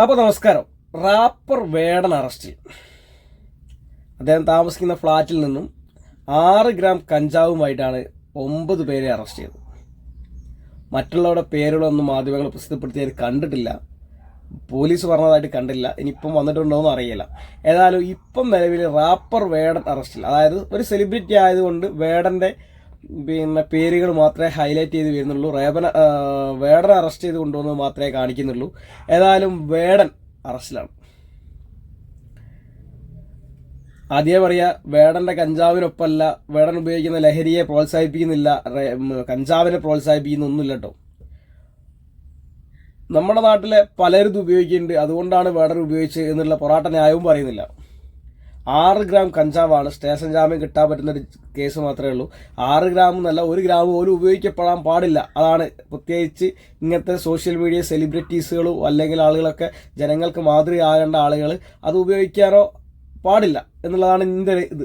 അപ്പോൾ നമസ്കാരം. റാപ്പർ വേടൻ അറസ്റ്റ് അദ്ദേഹം താമസിക്കുന്ന ഫ്ലാറ്റിൽ നിന്നും ആറ് ഗ്രാം കഞ്ചാവുമായിട്ടാണ് ഒമ്പത് പേരെ അറസ്റ്റ് ചെയ്തത്. മറ്റുള്ളവരുടെ പേരുകളൊന്നും മാധ്യമങ്ങൾ പ്രസിദ്ധപ്പെടുത്തിയത് കണ്ടിട്ടില്ല. പോലീസ് പറഞ്ഞതായിട്ട് കണ്ടില്ല. ഇനിയിപ്പം വന്നിട്ടുണ്ടോ എന്ന് അറിയില്ല. ഏതായാലും ഇപ്പം നിലവിൽ റാപ്പർ വേടൻ അറസ്റ്റിൽ അതായത് ഒരു സെലിബ്രിറ്റി ആയതുകൊണ്ട് വേടന്റെ പിന്നെ പേരുകൾ മാത്രമേ ഹൈലൈറ്റ് ചെയ്ത് വരുന്നുള്ളൂ. റേബന വേടനെ അറസ്റ്റ് ചെയ്ത് കൊണ്ടുവന്നത് മാത്രമേ കാണിക്കുന്നുള്ളൂ. ഏതായാലും വേടൻ അറസ്റ്റിലാണ് ആദ്യമേ പറയാ വേടന്റെ കഞ്ചാവിനൊപ്പമല്ല വേടൻ ഉപയോഗിക്കുന്ന ലഹരിയെ പ്രോത്സാഹിപ്പിക്കുന്നില്ല കഞ്ചാവിനെ പ്രോത്സാഹിപ്പിക്കുന്ന ഒന്നുമില്ല കേട്ടോ നമ്മുടെ നാട്ടിലെ പലരും ഇത് ഉപയോഗിക്കുന്നുണ്ട്. അതുകൊണ്ടാണ് വേടൻ ഉപയോഗിച്ചത് എന്നുള്ള പൊറാട്ട ന്യായവും പറയുന്നില്ല. ആറ് ഗ്രാം കഞ്ചാവാണ്. സ്റ്റേഷൻ ജാമ്യം കിട്ടാൻ പറ്റുന്ന ഒരു കേസ് മാത്രമേ ഉള്ളൂ. ആറ് ഗ്രാം എന്നല്ല ഒരു ഗ്രാം പോലും ഉപയോഗിക്കപ്പെടാൻ പാടില്ല. അതാണ് പ്രത്യേകിച്ച് ഇങ്ങനത്തെ സോഷ്യൽ മീഡിയ സെലിബ്രിറ്റീസുകളും അല്ലെങ്കിൽ ആളുകളൊക്കെ ജനങ്ങൾക്ക് മാതൃകയാകേണ്ട ആളുകൾ അത് ഉപയോഗിക്കാനോ പാടില്ല എന്നുള്ളതാണ് ഇതിന്റെ ഇത്.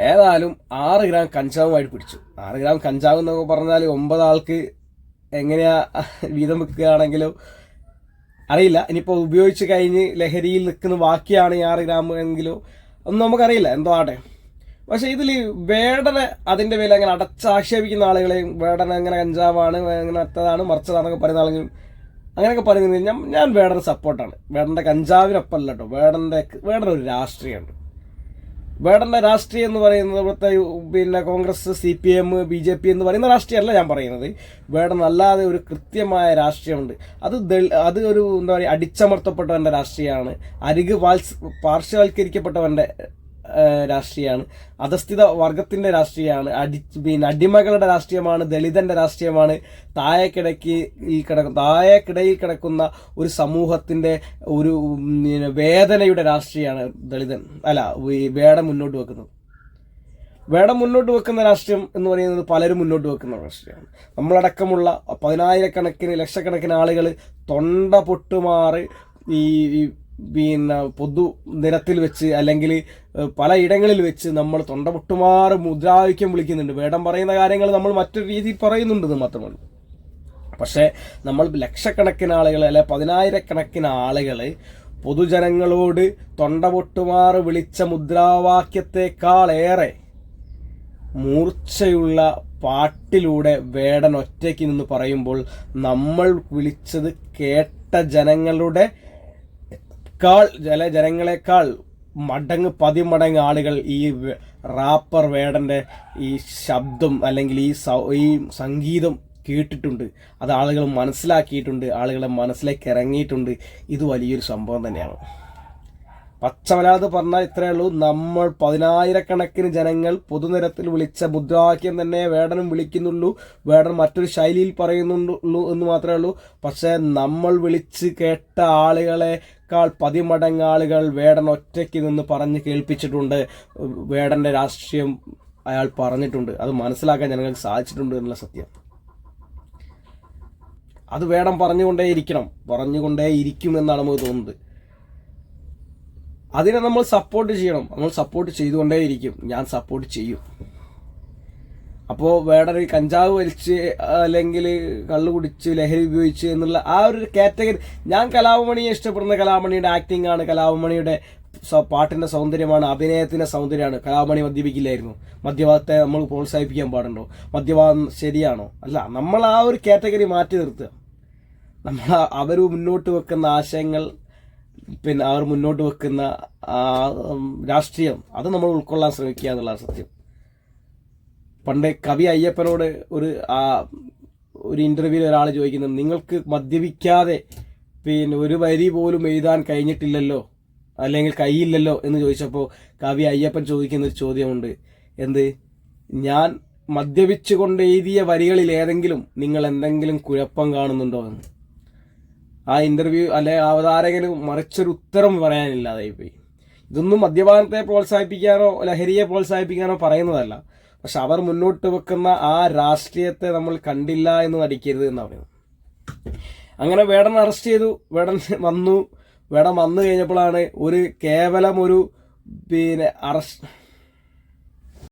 ഏതായാലും ആറ് ഗ്രാം കഞ്ചാവുമായിട്ട് പിടിച്ചു. ആറ് ഗ്രാം കഞ്ചാവ് എന്നൊക്കെ പറഞ്ഞാൽ ഒമ്പത് ആൾക്ക് എങ്ങനെയാ വീതം വെക്കുകയാണെങ്കിലും അറിയില്ല. ഇനിയിപ്പോൾ ഉപയോഗിച്ച് കഴിഞ്ഞ് ലഹരിയിൽ നിൽക്കുന്ന ബാക്കിയാണ് ഈ ആറ് ഗ്രാം എങ്കിലോ. ഒന്നും നമുക്കറിയില്ല. എന്തോ ആട്ടെ. പക്ഷെ ഇതിൽ വേടനെ അതിന്റെ പേരിൽ അങ്ങനെ അടച്ചാക്ഷേപിക്കുന്ന ആളുകളെയും വേടന അങ്ങനെ കഞ്ചാവാണ് അങ്ങനെ അത്തതാണ് മറിച്ചതാണെന്നൊക്കെ പറയുന്ന ആളുകളും അങ്ങനെയൊക്കെ പറയുന്നത് ഞാൻ ഞാൻ വേടന് സപ്പോർട്ടാണ് കഞ്ചാവിനൊപ്പം അല്ല കേട്ടോ. വേടന്റെ വേടൻ ഒരു രാഷ്ട്രീയമുണ്ട് വേടന്റെ രാഷ്ട്രീയം എന്ന് പറയുന്നത് ഇവിടുത്തെ പിന്നെ Congress C P M B J P എന്ന് പറയുന്ന രാഷ്ട്രീയമല്ല ഞാൻ പറയുന്നത്. വേടൻ അല്ലാതെ ഒരു കൃത്യമായ രാഷ്ട്രീയമുണ്ട്. അത് അത് ഒരു എന്താ പറയുക അടിച്ചമർത്തപ്പെട്ടവന്റെ രാഷ്ട്രീയമാണ്. അരിക് ഏഹ്, രാഷ്ട്രീയമാണ്. അധസ്ഥിത വർഗത്തിന്റെ രാഷ്ട്രീയമാണ്. അടി പിന്നെ അടിമകളുടെ രാഷ്ട്രീയമാണ് ദളിതന്റെ രാഷ്ട്രീയമാണ്. താഴെക്കിടയ്ക്ക് ഈ കിടക്കുന്ന താഴെക്കിടയിൽ കിടക്കുന്ന ഒരു സമൂഹത്തിന്റെ ഒരു വേദനയുടെ രാഷ്ട്രീയമാണ് ദളിതൻ. അല്ല വേടം മുന്നോട്ട് വെക്കുന്നത്. വേടം മുന്നോട്ട് വെക്കുന്ന രാഷ്ട്രീയം എന്ന് പറയുന്നത് പലരും മുന്നോട്ട് വെക്കുന്ന രാഷ്ട്രീയമാണ്. നമ്മളടക്കമുള്ള പതിനായിരക്കണക്കിന് ലക്ഷക്കണക്കിന് ആളുകൾ തൊണ്ട പൊട്ടുമാറി ഈ പിന്നെ പൊതു നിരത്തിൽ വെച്ച് അല്ലെങ്കിൽ പലയിടങ്ങളിൽ വെച്ച് നമ്മൾ തൊണ്ടപൊട്ടുമാറ് മുദ്രാവാക്യം വിളിക്കുന്നുണ്ട്. വേടം പറയുന്ന കാര്യങ്ങൾ നമ്മൾ മറ്റൊരു രീതിയിൽ പറയുന്നുണ്ടെന്ന് മാത്രമാണ് പക്ഷേ നമ്മൾ ലക്ഷക്കണക്കിന് ആളുകൾ അല്ലെ പതിനായിരക്കണക്കിന് ആളുകൾ പൊതുജനങ്ങളോട് തൊണ്ടപൊട്ടുമാറ് വിളിച്ച മുദ്രാവാക്യത്തെക്കാളേറെ മൂർച്ചയുള്ള പാട്ടിലൂടെ വേടൻ ഒറ്റയ്ക്ക് നിന്ന് പറയുമ്പോൾ നമ്മൾ വിളിച്ചത് കേട്ട ജനങ്ങളുടെ കാൾ ജല ജനങ്ങളെക്കാൾ മടങ്ങ് പതിമടങ്ങ് ആളുകൾ ഈ റാപ്പർ വേടന്റെ ഈ ശബ്ദം അല്ലെങ്കിൽ ഈ ഈ സംഗീതം കേട്ടിട്ടുണ്ട്. അത് ആളുകൾ മനസ്സിലാക്കിയിട്ടുണ്ട് ആളുകളെ മനസ്സിലേക്ക് ഇറങ്ങിയിട്ടുണ്ട്. ഇത് വലിയൊരു സംഭവം തന്നെയാണ്. പച്ചമലാത് പറഞ്ഞാൽ ഇത്രയേ ഉള്ളൂ. നമ്മൾ പതിനായിരക്കണക്കിന് ജനങ്ങൾ പൊതുനിരത്തിൽ വിളിച്ച മുദ്രാവാക്യം തന്നെ വേടനും വിളിക്കുന്നുള്ളൂ. വേടൻ മറ്റൊരു ശൈലിയിൽ പറയുന്നുള്ളൂ എന്ന് മാത്രമേ ഉള്ളൂ. പക്ഷേ നമ്മൾ വിളിച്ച് കേട്ട ആളുകളെ പതിമടങ്ങ് ആളുകൾ വേടൻ ഒറ്റയ്ക്ക് നിന്ന് പറഞ്ഞ് കേൾപ്പിച്ചിട്ടുണ്ട്. വേടന്റെ രാഷ്ട്രീയം അയാൾ പറഞ്ഞിട്ടുണ്ട്. അത് മനസ്സിലാക്കാൻ ജനങ്ങൾക്ക് സാധിച്ചിട്ടുണ്ട് എന്നുള്ള സത്യം. അത് വേടം പറഞ്ഞുകൊണ്ടേയിരിക്കണം. പറഞ്ഞുകൊണ്ടേയിരിക്കും എന്നാണ് നമുക്ക് തോന്നുന്നത്. അതിനെ നമ്മൾ സപ്പോർട്ട് ചെയ്യണം. നമ്മൾ സപ്പോർട്ട് ചെയ്തുകൊണ്ടേയിരിക്കും. ഞാൻ സപ്പോർട്ട് ചെയ്യും. അപ്പോൾ വേടൊരു കഞ്ചാവ് വലിച്ച് അല്ലെങ്കിൽ കള്ള് കുടിച്ച് ലഹരി ഉപയോഗിച്ച് എന്നുള്ള ആ ഒരു കാറ്റഗറി ഞാൻ കലാഭമണിയെ ഇഷ്ടപ്പെടുന്ന കലാമണിയുടെ ആക്ടിംഗ് ആണ്. കലാഭമണിയുടെ പാട്ടിന്റെ പാട്ടിന്റെ സൗന്ദര്യമാണ്. അഭിനയത്തിന്റെ സൗന്ദര്യമാണ്. കലാമണി മദ്യപിക്കില്ലായിരുന്നു. മദ്യപാദത്തെ നമ്മൾ പ്രോത്സാഹിപ്പിക്കാൻ പാടുണ്ടോ? മദ്യപാദം ശരിയാണോ? അല്ല നമ്മൾ ആ ഒരു കാറ്റഗറി മാറ്റി നിർത്തുക. നമ്മൾ അവർ മുന്നോട്ട് വെക്കുന്ന ആശയങ്ങൾ പിന്നെ അവർ മുന്നോട്ട് വെക്കുന്ന ആ, രാഷ്ട്രീയം അത് നമ്മൾ ഉൾക്കൊള്ളാൻ ശ്രമിക്കുക എന്നുള്ള സത്യം. പണ്ട് കവി അയ്യപ്പനോട് ഒരു ആ, ഒരു ഇന്റർവ്യൂവിൽ ഒരാൾ ചോദിക്കുന്നത് നിങ്ങൾക്ക് മദ്യപിക്കാതെ പിന്നെ ഒരു വരി പോലും എഴുതാൻ കഴിഞ്ഞിട്ടില്ലല്ലോ? അല്ലെങ്കിൽ കൈയില്ലല്ലോ എന്ന് ചോദിച്ചപ്പോൾ കവി അയ്യപ്പൻ ചോദിക്കുന്ന ഒരു ചോദ്യമുണ്ട്. എന്ത്? ഞാൻ മദ്യപിച്ചുകൊണ്ട് എഴുതിയ വരികളിൽ ഏതെങ്കിലും നിങ്ങൾ എന്തെങ്കിലും കുഴപ്പം കാണുന്നുണ്ടോ? എന്ന്. ആ ഇന്റർവ്യൂ അല്ലെ അവതാരകന് മറിച്ചൊരു ഉത്തരം പറയാനില്ലാതായി പോയി. ഇതൊന്നും മദ്യപാനത്തെ പ്രോത്സാഹിപ്പിക്കാനോ ലഹരിയെ പ്രോത്സാഹിപ്പിക്കാനോ പറയുന്നതല്ല. പക്ഷെ അവർ മുന്നോട്ട് വെക്കുന്ന ആ രാഷ്ട്രീയത്തെ നമ്മൾ കണ്ടില്ല എന്ന് നടിക്കരുത് എന്ന് പറയുന്നത്. അങ്ങനെ വേടൻ അറസ്റ്റ് ചെയ്തു. വേടൻ വന്നു. വേടൻ വന്നു കഴിഞ്ഞപ്പോഴാണ് ഒരു കേവലം ഒരു പിന്നെ അറസ്റ്റ്